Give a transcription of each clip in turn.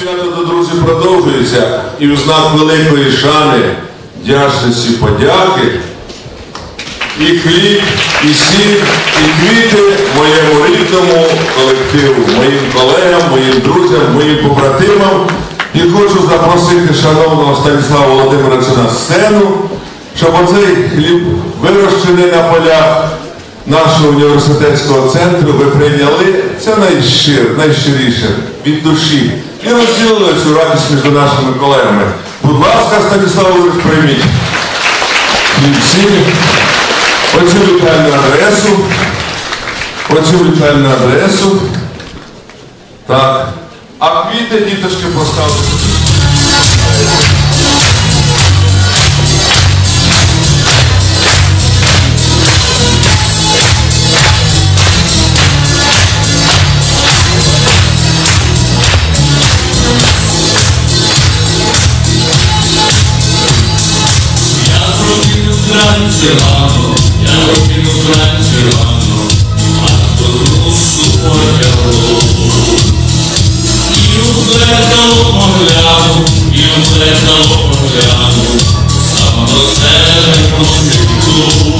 свято до друзі продовжується і в знак великої шани, вдячності, подяки. І хліб, і сіль, і квіти моєму рідному колективу, моїм колегам, моїм друзям, моїм побратимам. І хочу запросити шановного Станіслава Володимировича на сцену, щоб оцей хліб, вирощений на полях нашого університетського центру, ви прийняли це найщир, найщиріше від душі і розділили цю радість між нашими колегами. Будь ласка, Станіслав Олегович, прийміть. Сіль. Оцю літальну адресу. Оцю літальну адресу. Так. А квіти діточки поставили. вранці рано, я прокинув вранці рано, а до душу потягло. І у зеркало погляну, і у зеркало погляну, сам до себе посвітлу.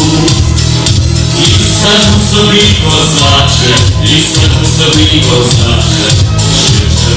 І скажу собі, козаче, і скажу собі, козаче, швидше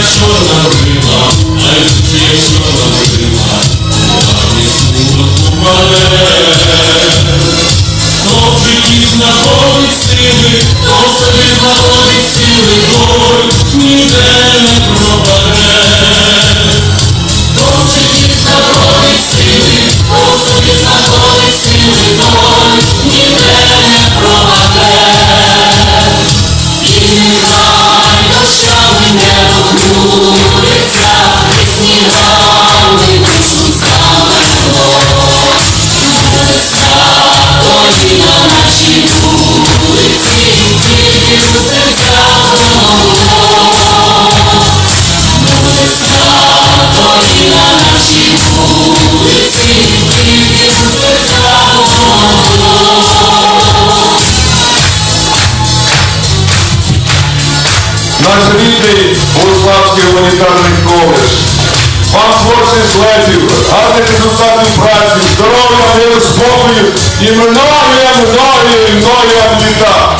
душі, якщо набила, дай душі, якщо набила, дай смуток упаде. Хто в житті знаходить сили, хто собі знаходить сили, той ніде не Наш рідний Богославський гуманітарний коледж. Вам творчих злетів, гарних результатів праці, здоров'я, миру, спокою і многія, многія, многія літа.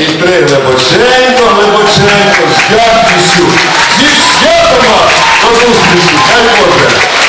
і три глибоченько, глибоченько, з вдячністю, зі святома до зустрічі, хай Боже!